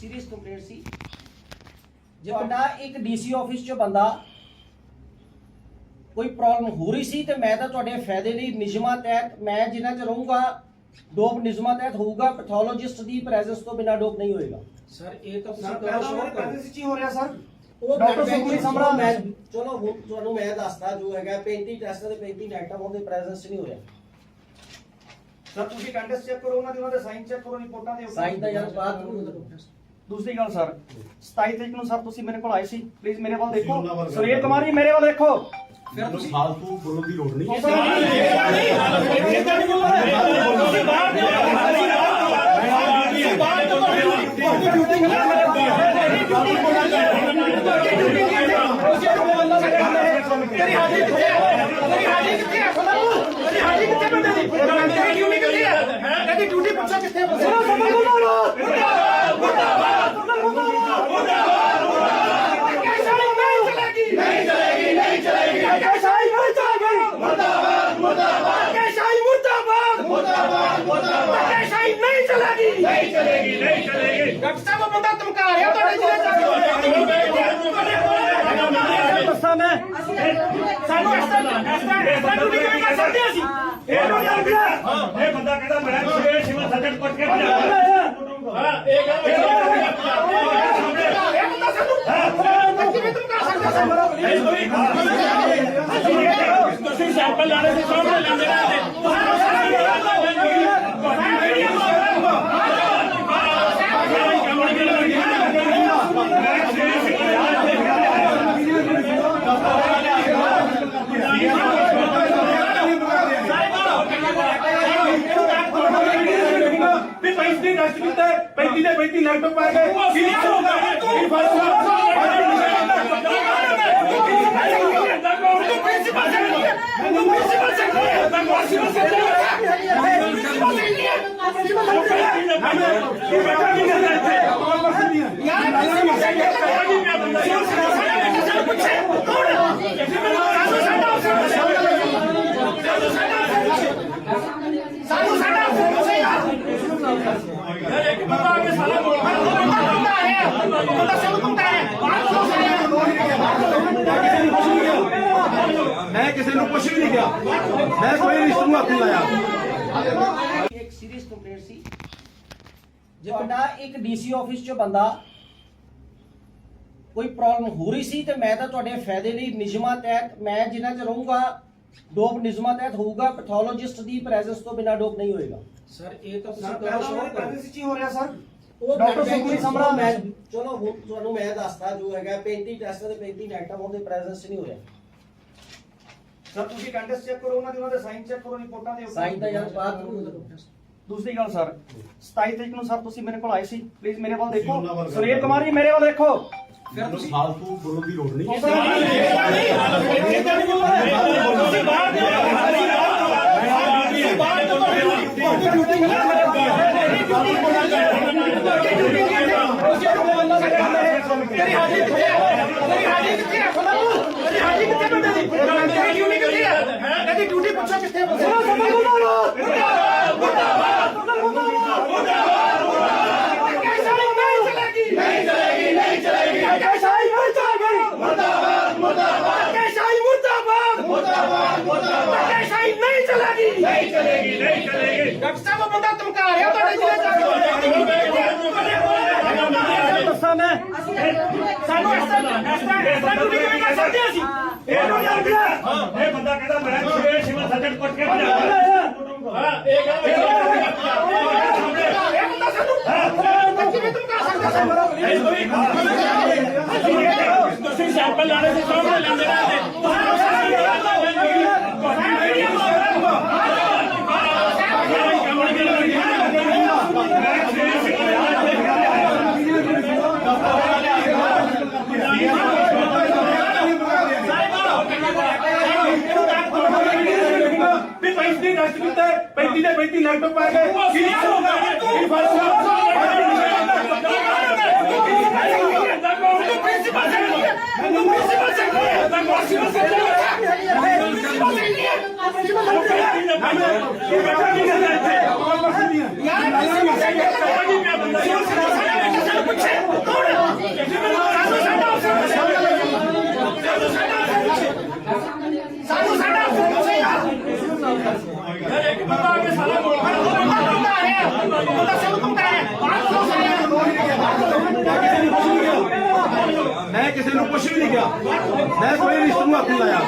Serious complaint ਸੀ। ਜੇ ਤੁਹਾਡਾ ਇੱਕ ਡੀਸੀ ਆਫਿਸ 'ਚ ਬੰਦਾ ਕੋਈ ਪ੍ਰੋਬਲਮ ਹੋ ਰਹੀ ਸੀ ਤੇ ਮੈਂ ਤਾਂ ਤੁਹਾਡੇ ਫਾਇਦੇ ਲਈ ਨਿਯਮਾਂ ਤਹਿਤ ਮੈਂ ਜਿੰਨਾ ਚ ਰਹੂੰਗਾ ਡੋਪ ਨਿਯਮਾਂ ਤਹਿਤ ਹੋਊਗਾ ਪੈਥੋਲੋਜਿਸਟ ਦੀ ਪ੍ਰੈਜ਼ੈਂਸ ਤੋਂ ਬਿਨਾ ਡੋਪ ਨਹੀਂ ਹੋਏਗਾ। ਸਰ ਇਹ ਤਾਂ ਸਰ ਤੁਸੀਂ ਕਰੋ ਸ਼ੋਅ ਕਰੋ। ਪ੍ਰੈਜ਼ੈਂਸ ਚ ਹੀ ਹੋ ਰਿਹਾ ਸਰ ਉਹ ਡਾਕਟਰ ਸੁਖਮਨੀ ਸਮਰਾ ਮੈਂ ਚਲੋ ਹੁਣ ਤੁਹਾਨੂੰ ਮੈਂ ਦੱਸਦਾ ਜੋ ਹੈਗਾ 35 ਟੈਸਟਾਂ ਦੇ 35 ਨੈਗੇਟਿਵ ਉਹਦੇ ਪ੍ਰੈਜ਼ੈਂਸ ਨਹੀਂ ਹੋ ਰਿਹਾ। ਸਰ ਤੁਸੀਂ ਕੰਟੈਸਟ ਚੈੱਕ ਕਰੋ ਉਹਨਾਂ ਦੇ ਉਹਨਾਂ ਦੇ ਸਾਈਨ ਚੈੱਕ ਕਰੋ ਰਿਪੋਰਟਾਂ ਦੇ ਸਾਈਨ ਤਾਂ ਯਾਰ ਬਾਤ ਕਰੂੰਗਾ ਦੂਸਰੀ ਗੱਲ ਸਰ 27 ਤਰੀਕ ਨੂੰ ਸਰ ਤੁਸੀਂ ਮੇਰੇ ਕੋਲ ਆਏ ਸੀ। ਪਲੀਜ਼ ਮੇਰੇ ਵੱਲ ਤੁਸੀਂ ਦੇਖੋ ਸੁਨੀਲ ਕੁਮਾਰ ਜੀ ਮੇਰੇ ਵੱਲ ਦੇਖੋ। ਫਾਲਤੂ ਬੋਲਣ ਦੀ ਲੋੜ ਨਹੀਂ। ਤੇਰੀ ਹਾਜ਼ਰੀ ਕਿੱਥੇ ਹੈ ਤੇਰੀ ਹਾਜ਼ਰੀ ਕਿੱਥੇ ਹੈ ਤੇਰੀ ਹਾਜ਼ਰੀ ਕਿੱਥੇ ਬੰਦੇ ਦੀ ਤੇਰੀ ਡਿਊਟੀ ਕਿੱਥੇ ਹੈ ਇਹਦੀ ਡਿਊਟੀ ਪੁੱਛੋ ਕਿੱਥੇ ਹੈ ਸੁਣੋ ਸਮਝ ਮੁਰਦਾਬਾਦ ਮੁਰਦਾਬਾਦ ਮੁਰਦਾਬਾਦ ਮੁਰਦਾਬਾਦ ਕੈਸਾਈ ਨਹੀਂ ਚਲੇਗੀ ਨਹੀਂ ਚਲੇਗੀ ਨਹੀਂ ਚਲੇਗੀ ਕੈਸਾਈ ਨਹੀਂ ਚਲੇਗੀ ਮੁਰਦਾਬਾਦ ਮੁਰਦਾਬਾਦ ਕੈਸਾਈ ਕੈਸਾਈ ਨਹੀਂ ਚਲੇਗੀ। ਨਹੀਂ ਚਲੇਗੀ ਨਹੀਂ ਚਲੇਗੀ। ਡਾਕਟਰ ਸਾਹਿਬ ਉਹ ਬੰਦਾ ਧਮਕਾ ਰਿਹਾ ਤੁਹਾਡੇ ਜ਼ਿਲ੍ਹੇ ਚ ਦੱਸਾਂ ਮੈਂ ਸਾਨੂੰ ਇਸ ਤਰ੍ਹਾਂ ਇਸ ਤਰ੍ਹਾਂ ਇਸ ਤਰ੍ਹਾਂ ਡਿਊਟੀ ਕਿਵੇਂ ਕਰ ਸਕਦੇ ਅਸੀਂ? ਇਹ ਜਾਣ ਗਿਆ ਇਹ ਬੰਦਾ ਕਹਿੰਦਾ ਮੈਂ ਸਵੇਰੇ ਸਿਵਲ ਸਰਜਨ ਕੋਟ ਕੇ ਭਜਾ ਹਾਂ। ਇਹ ਗੱਲ ਇਹ ਬੰਦਾ ਸਾਨੂੰ ਕਿਵੇਂ ਧਮਕਾ ਸਕਦਾ ਸਾਨੂੰ ਤੁਸੀਂ ਸੈਂਪਲ ਲਾਣੇ ਦੇ ਸਾਹਮਣੇ ਲੈਂਦੇ ਰਹੇ ਵੀ 35 ਦੀ ਟੈਸਟ ਕੀਤਾ 35 ਦੇ 35 ਲੈਪਟਾਪ ਪਾ ਗਏ ਕੀ ਹੋਗਾ ਕੀ ਫ਼ਰਕ ਸਾਨੂੰ ਸਾਡਾ ਅਫਸਰ ਪੁੱਛੇ ਯਾਰ ਇੱਕ ਬੰਦਾ ਆ ਕੇ ਸਾਰਾ ਬੋਲ ਬੰਦਾ ਆਇਆ ਬੰਦਾ ਸਾਨੂੰ ਧਮਕਾ ਹੈ ਮੈਂ ਕਿਸੇ ਨੂੰ ਕੁਝ ਵੀ ਨਹੀਂ ਕਿਹਾ। ਮੈਂ ਕੋਈ ਰਿਸ਼ਤੇ ਨੂੰ ਹੱਥ ਨਹੀਂ ਲਾਇਆ। ਇੱਕ ਸੀਰੀਅਸ ਕੰਪਲੇਂਟ ਸੀ। ਜੇ ਤੁਹਾਡਾ ਇੱਕ ਡੀਸੀ ਆਫਿਸ 'ਚ ਬੰਦਾ ਕੋਈ ਪ੍ਰੋਬਲਮ ਹੋ ਰਹੀ ਸੀ ਤੇ ਮੈਂ ਤਾਂ ਤੁਹਾਡੇ ਫਾਇਦੇ ਲਈ ਨਿਯਮਾਂ ਤਹਿਤ ਮੈਂ ਜਿੰਨਾ ਚ ਰਹੂੰਗਾ ਡੋਪ ਨਿਯਮਾਂ ਤਹਿਤ ਹੋਊਗਾ ਪੈਥੋਲੋਜਿਸਟ ਦੀ ਪ੍ਰੈਜ਼ੈਂਸ ਤੋਂ ਬਿਨਾ ਡੋਪ ਨਹੀਂ ਹੋਏਗਾ। ਸਰ ਇਹ ਤਾਂ ਤੁਸੀਂ ਸਰ ਕਰੋ ਕਰੋ। ਪ੍ਰੈਜ਼ੈਂਸ ਚ ਹੀ ਰਿਹਾ ਸਰ। ਉਹ ਡਾਕਟਰ ਸੁਖਮਨੀ ਸਮਰਾ ਮੈਂ ਚਲੋ ਤੁਹਾਨੂੰ ਮੈਂ ਦੱਸਦਾ ਜੋ ਹੈਗਾ 35 ਟੈਸਟਾਂ ਦੇ 35 ਨੈਗੇਟਿਵ ਉਹਦੇ ਪ੍ਰੈਜ਼ੈਂਸ ਨਹੀਂ ਹੋ ਰਿਹਾ। ਸਰ ਤੁਸੀਂ ਕੰਟੈਸਟ ਚੈੱਕ ਕਰੋ ਉਹਨਾਂ ਦੇ ਉਹਨਾਂ ਦੇ ਸਾਈਨ ਚੈੱਕ ਕਰੋ ਰਿਪੋਰਟਾਂ ਦੇ ਸਾਈਨ ਤਾਂ ਯਾਰ ਬਾਤ ਕਰੂੰਗਾ ਦੂਸਰੀ ਗੱਲ ਸਰ 27 ਤਰੀਕ ਨੂੰ ਸਰ ਤੁਸੀਂ ਮੇਰੇ ਕੋਲ ਆਏ ਸੀ। ਪਲੀਜ਼ ਮੇਰੇ ਵੱਲ ਤੁਸੀਂ ਦੇਖੋ ਸੁਨੀਲ ਕੁਮਾਰ ਜੀ ਮੇਰੇ ਵੱਲ ਦੇਖੋ। ਮੈਨੂੰ ਫਾਲਤੂ ਬੋਲਣ ਦੀ ਲੋੜ ਨਹੀਂ। ਤੇਰੀ ਹਾਜ਼ਰੀ ਕਿੱਥੇ ਹੈ ਤੇਰੀ ਹਾਜ਼ਰੀ ਕਿੱਥੇ ਹੈ ਤੇਰੀ ਹਾਜ਼ਰੀ ਕਿੱਥੇ ਬੰਦੇ ਦੀ ਤੇਰੀ ਡਿਊਟੀ ਕਿੱਥੇ ਹੈ ਇਹਦੀ ਡਿਊਟੀ ਪੁੱਛੋ ਕਿੱਥੇ ਹੈ ਸੁਣੋ ਸਮਝ ਮੁਰਦਾਬਾਦ ਮੁਰਦਾਬਾਦ ਮੁਰਦਾਬਾਦ ਮੁਰਦਾਬਾਦ ਕੈਸਾਈ ਨਹੀਂ ਚਲੇਗੀ ਨਹੀਂ ਚਲੇਗੀ ਨਹੀਂ ਚਲੇਗੀ ਕੈਸਾਈ ਨਹੀਂ ਚਲੇਗੀ ਮੁਰਦਾਬਾਦ ਮੁਰਦਾਬਾਦ ਕੈਸਾਈ ਮੁਰਦਾਬਾਦ ਮੁਰਦਾਬਾਦ ਮੁਰਦਾਬਾਦ ਕੈਸਾਈ ਨਹੀਂ ਚਲੇਗੀ ਨਹੀਂ ਚਲੇਗੀ ਨਹੀਂ ਚਲੇਗੀ ਡਾਕਟਰ ਸਾਹਿਬ ਉਹ ਬੰਦਾ ਧਮਕਾ ਰਿਹਾ ਤੁਹਾਡੇ ਜ਼ਿਲ੍ਹੇ ਚ ਦੱਸਾਂ ਮੈਂ? ਸਾਨੂੰ ਇਸ ਤਰ੍ਹਾਂ ਇਸ ਤਰ੍ਹਾਂ ਇਸ ਤਰ੍ਹਾਂ ਡਿਊਟੀ ਕਿਵੇਂ ਕਰ ਸਕਦੇ ਅਸੀਂ? ਇਹ ਨੂੰ ਜਾਣ ਗਿਆ ਇਹ ਬੰਦਾ ਕਹਿੰਦਾ ਮੈਂ ਸਵੇਰੇ ਸਿਵਲ ਸਰਜਨ ਕੋਟ ਕੇ ਭਜਾ ਹਾਂ ਇਹ ਗੱਲ ਇਹ ਬੰਦਾ ਸਾਨੂੰ ਕਿਵੇਂ ਸਕਦਾ ਤੁਸੀਂ ਸੈਂਪਲ ਲਾਣੇ ਦੇ ਲੈਂਦੇ ਰਹੇ ਵੀ 35 ਦੀ ਟੈਸਟ ਕੀਤਾ 35 ਦੇ 35 ਲੈਪਟਾਪ ਪਾ ਗਏ ਕੀ ਹੋਗਾ ਕੀ ਫ਼ਰਕ ਮੈਂ ਕਿਸੇ ਨੂੰ ਕੁਝ ਵੀ ਨਹੀਂ ਕਿਹਾ ਮੈਂ ਕੋਈ ਰਿਸ਼ਤ ਨੂੰ ਹੱਥ ਨਹੀਂ ਲਾਇਆ।